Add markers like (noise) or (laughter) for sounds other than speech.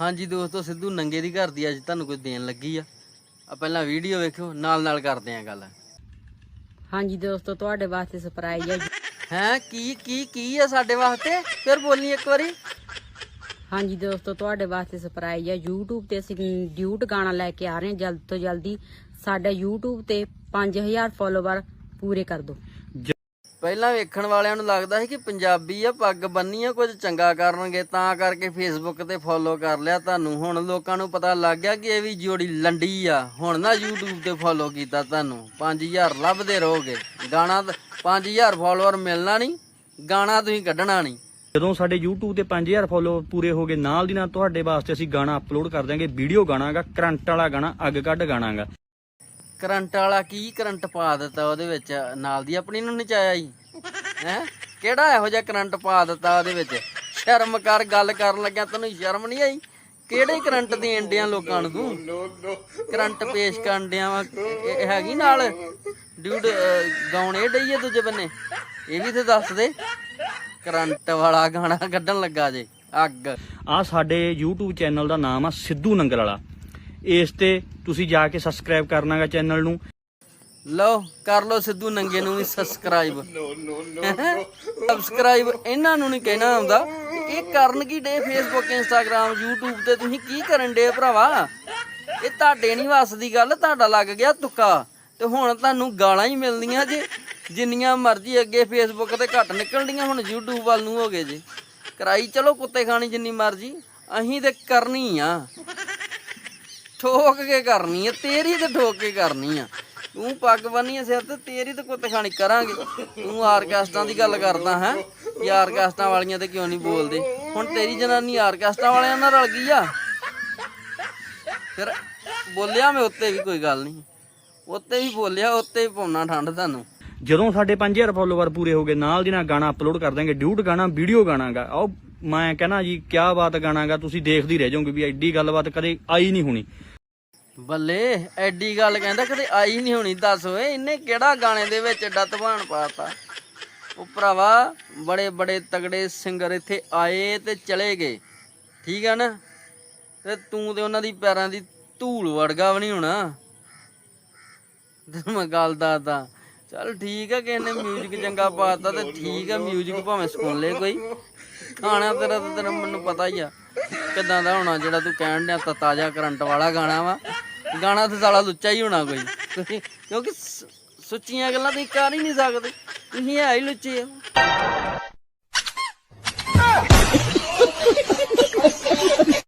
ਹਾਂਜੀ ਦੋਸਤੋ ਸਿੱਧੂ ਨੰਗੇ ਦੀ ਘਰ ਦੀ ਅੱਜ ਤੁਹਾਨੂੰ ਕੋਈ ਦੇਣ ਲੱਗੀ ਆ। ਆ ਪਹਿਲਾਂ ਵੀਡੀਓ ਵੇਖਿਓ ਨਾਲ ਨਾਲ ਕਰਦੇ ਆ ਗੱਲ। ਹਾਂਜੀ ਦੋਸਤੋ ਤੁਹਾਡੇ ਵਾਸਤੇ ਸਰਪ੍ਰਾਈਜ਼ ਹੈ ਹੈ ਕੀ ਕੀ ਕੀ ਆ ਸਾਡੇ ਵਾਸਤੇ? ਫਿਰ ਬੋਲੀ ਇੱਕ ਵਾਰੀ। ਹਾਂਜੀ ਦੋਸਤੋ ਤੁਹਾਡੇ ਵਾਸਤੇ ਸਰਪ੍ਰਾਈਜ਼ ਹੈ YouTube ਤੇ ਅਸੀਂ ਡਿਊਟ ਗਾਣਾ ਲੈ ਕੇ ਆ ਰਹੇ ਹਾਂ ਜਲਦ ਤੋਂ ਜਲਦੀ ਸਾਡੇ YouTube ਤੇ 5000 ਫਾਲੋਵਰ ਪੂਰੇ ਕਰ ਦਿਓ। ਪਹਿਲਾਂ ਵੇਖਣ ਵਾਲਿਆਂ ਨੂੰ ਲੱਗਦਾ ਸੀ ਕਿ ਪੰਜਾਬੀ ਆ, ਪੱਗ ਬੰਨੀ ਆ ਕੁਝ ਚੰਗਾ ਕਰਨਗੇ, ਤਾਂ ਕਰਕੇ ਫੇਸਬੁੱਕ ਤੇ ਫੋਲੋ ਕਰ ਲਿਆ ਤੁਹਾਨੂੰ। ਹੁਣ ਲੋਕਾਂ ਨੂੰ ਪਤਾ ਲੱਗ ਗਿਆ ਕਿ ਇਹ ਵੀ ਜੋੜੀ ਲੰਡੀ ਆ। ਹੁਣ ਨਾ YouTube ਤੇ ਫੋਲੋ ਕੀਤਾ ਤੁਹਾਨੂੰ। 5000 ਲੱਭਦੇ ਰਹੋਗੇ। ਗਾਣਾ 5000 ਫੋਲੋਅਰ ਮਿਲਣਾ ਨਹੀਂ, ਗਾਣਾ ਤੁਸੀਂ ਕੱਢਣਾ ਨਹੀਂ। ਜਦੋਂ ਸਾਡੇ YouTube ਤੇ 5000 ਫੋਲੋ ਪੂਰੇ ਹੋ ਗਏ, ਨਾਲ ਦੀ ਨਾਲ ਤੁਹਾਡੇ ਵਾਸਤੇ ਅਸੀਂ ਗਾਣਾ ਅਪਲੋਡ ਕਰ ਦਿਆਂਗੇ ਵੀਡੀਓ ਗਾਣਾਗਾ, ਕਰੰਟ ਵਾਲਾ ਗਾਣਾ, ਅੱਗ ਕੱਢ ਗਾਣਾਗਾ। ਕਰੰਟ ਵਾਲਾ ਕੀ ਕਰੰਟ ਪਾ ਦਿੱਤਾ ਉਹਦੇ ਵਿੱਚ? ਨਾਲ ਦੀ ਆਪਣੀ ਨੂੰ ਨਚਾਇਆ ਜੀ? ਹੈ? ਕਿਹੜਾ ਇਹੋ ਜਿਹਾ ਕਰੰਟ ਪਾ ਦਿੱਤਾ ਉਹਦੇ ਵਿੱਚ? ਸ਼ਰਮ ਕਰ ਗੱਲ ਕਰਨ ਲੱਗਿਆ ਤੈਨੂੰ ਸ਼ਰਮ ਨਹੀਂ ਆਈ? ਕਿਹੜੇ ਕਰੰਟ ਦੇਣ ਡਿਆ ਲੋਕਾਂ ਨੂੰ ਤੂੰ? ਕਰੰਟ ਪੇਸ਼ ਕਰਨ ਡਿਆ ਵਾ? ਇਹ ਹੈਗੀ ਨਾਲ? ਡਿਊਡ ਗਾਉਣੇ ਡਈ ਆ ਦੂਜੇ ਬੰਨੇ? ਇਹ ਵੀ ਤੇ ਦੱਸ ਦੇ। ਕਰੰਟ ਵਾਲਾ ਗਾਣਾ ਕੱਢਣ ਲੱਗਾ ਜੇ। ਅੱਗ। ਆ ਸਾਡੇ YouTube ਚੈਨਲ ਦਾ ਨਾਮ ਆ ਸਿੱਧੂ ਨੰਗਲ ਵਾਲਾ। ਇਸ ਤੇ ਤੁਸੀਂ ਜਾ ਕੇ ਸਬਸਕ੍ਰਾਈਬ ਕਰਨਾਗਾ ਚੈਨਲ ਨੂੰ। ਲਓ ਕਰ ਲਓ ਸਿੱਧੂ ਨੰਗੇ ਨੂੰ ਵੀ ਸਬਸਕ੍ਰਾਈਬ ਸਬਸਕ੍ਰਾਈਬ (laughs) ਇਹਨਾਂ ਨੂੰ ਨਹੀਂ ਕਹਿਣਾ ਆਉਂਦਾ। ਇਹ ਕਰਨ ਕੀ ਡੇ ਫੇਸਬੁੱਕ ਇੰਸਟਾਗ੍ਰam YouTube ਤੇ ਤੁਸੀਂ ਕੀ ਕਰਨ ਡੇ ਭਰਾਵਾ? ਇਹ ਤੁਹਾਡੇ ਨਹੀਂ ਵੱਸ ਦੀ ਗੱਲ ਤੁਹਾਡਾ ਲੱਗ ਗਿਆ ਤੁੱਕਾ। ਤੇ ਹੁਣ ਤੁਹਾਨੂੰ ਗਾਲਾਂ ਹੀ ਮਿਲਦੀਆਂ ਜੇ। ਜਿੰਨੀਆਂ ਮਰਜ਼ੀ ਅੱਗੇ ਫੇਸਬੁੱਕ ਤੇ ਘੱਟ ਨਿਕਲਦੀਆਂ ਹੁਣ YouTube ਵੱਲ ਨੂੰ ਹੋ ਗਏ ਜੇ। ਕਰਾਈ ਚਲੋ ਕੁੱਤੇ ਖਾਣੀ ਜਿੰਨੀ ਮਰਜ਼ੀ। ਅਹੀਂ ਤੇ ਕਰਨੀ ਆ। ਠੋਕ ਕੇ ਕਰਨੀ ਆ, ਤੇਰੀ ਤੇ ਠੋਕ ਕੇ ਕਰਨੀ ਆ। ਤੂੰ ਪੱਗ ਬੰਨੀ ਆ ਸਿਰ ਤੇ, ਤੇਰੀ ਤੇ ਕੁੱਤ ਖਾਣੀ ਕਰਾਂਗੇ। ਤੂੰ ਆਰਕੈਸਟਰਾਂ ਦੀ ਗੱਲ ਕਰਦਾ ਹੈ ਕਿ ਆਰਕੈਸਟਰਾਂ ਵਾਲੀਆਂ ਤੇ ਕਿਉਂ ਨਹੀਂ ਬੋਲਦੇ? ਹੁਣ ਤੇਰੀ ਜਨਾਨੀ ਆਰਕੈਸਟਰਾਂ ਵਾਲਿਆਂ ਨਾਲ ਰਲ ਗਈ ਆ। ਫਿਰ ਬੋਲਿਆ ਮੈਂ ਉੱਤੇ ਵੀ ਕੋਈ ਗੱਲ ਨਹੀਂ। ਉੱਤੇ ਵੀ ਬੋਲਿਆ, ਉੱਤੇ ਵੀ ਪਾਉਣਾ ਠੰਡ ਤੁਹਾਨੂੰ। ਜਦੋਂ ਸਾਡੇ 5000 ਫੋਲੋਵਰ ਪੂਰੇ ਹੋ ਗਏ, ਨਾਲ ਦੀ ਨਾਲ ਗਾਣਾ ਅਪਲੋਡ ਕਰ ਦਾਂਗੇ ਡਿਊਟ ਗਾਣਾ ਵੀਡੀਓ ਗਾਣਾਗਾ ਆਓ ਮੈਂ ਕਹਿੰਦਾ ਜੀ ਕਿਆ ਬਾਤ ਗਾਣਾਗਾ ਤੁਸੀਂ ਦੇਖਦੇ ਹੀ ਰਹਿ ਜਾਓਗੇ ਵੀ ਐਡੀ ਗੱਲਬਾਤ ਕਦੇ ਆਈ ਨਹੀਂ ਹੋਣੀ ਬੱਲੇ ਐਡੀ ਗੱਲ ਕਹਿੰਦਾ ਕਦੇ ਆਈ ਨਹੀਂ ਹੋਣੀ ਦੱਸ ਓਏ ਇਹਨੇ ਕਿਹੜਾ ਗਾਣੇ ਦੇ ਵਿੱਚ ਏਡਾ ਤਬਾਨ ਪਾਤਾ ਉਹ ਭਰਾਵਾ ਬੜੇ ਬੜੇ ਤਗੜੇ ਸਿੰਗਰ ਇੱਥੇ ਆਏ ਤੇ ਚਲੇ ਗਏ ਠੀਕ ਆ ਨਾ ਤੇ ਤੂੰ ਤੇ ਉਹਨਾਂ ਦੀ ਪੈਰਾਂ ਦੀ ਧੂਲ ਵੜਗਾ ਵੀ ਨਹੀਂ ਹੋਣਾ ਤੇ ਮੈਂ ਗੱਲ ਦੱਸਦਾ ਚੱਲ ਠੀਕ ਆ ਕਿਸੇ ਨੇ 뮤직 ਚੰਗਾ ਪਾਤਾ ਤੇ ਠੀਕ ਆ 뮤직 ਭਾਵੇਂ ਸੁਣ ਲੈ ਕੋਈ ਖਾਣਾ ਤੇਰਾ ਤਾਂ ਤੈਨੂੰ ਮੈਨੂੰ ਪਤਾ ਹੀ ਆ। ਕਿਦਾਂ ਦਾ ਹੋਣਾ ਜਿਹੜਾ ਤੂੰ ਕਹਿਣ ਡਿਆ ਤਾਂ ਤਾਜ਼ਾ ਕਰੰਟ ਵਾਲਾ ਗਾਣਾ ਵਾ। ਗਾਣਾ ਤੇ ਸਾਲਾ ਲੁੱਚਾ ਹੀ ਹੋਣਾ ਕੋਈ। ਕਿਉਂਕਿ ਸੁੱਚੀਆਂ ਗੱਲਾਂ ਤੁਸੀਂ ਕਰ ਹੀ ਨਹੀਂ ਸਕਦੇ। ਤੁਸੀਂ ਹੈ ਹੀ ਲੁੱਚੇ ਆ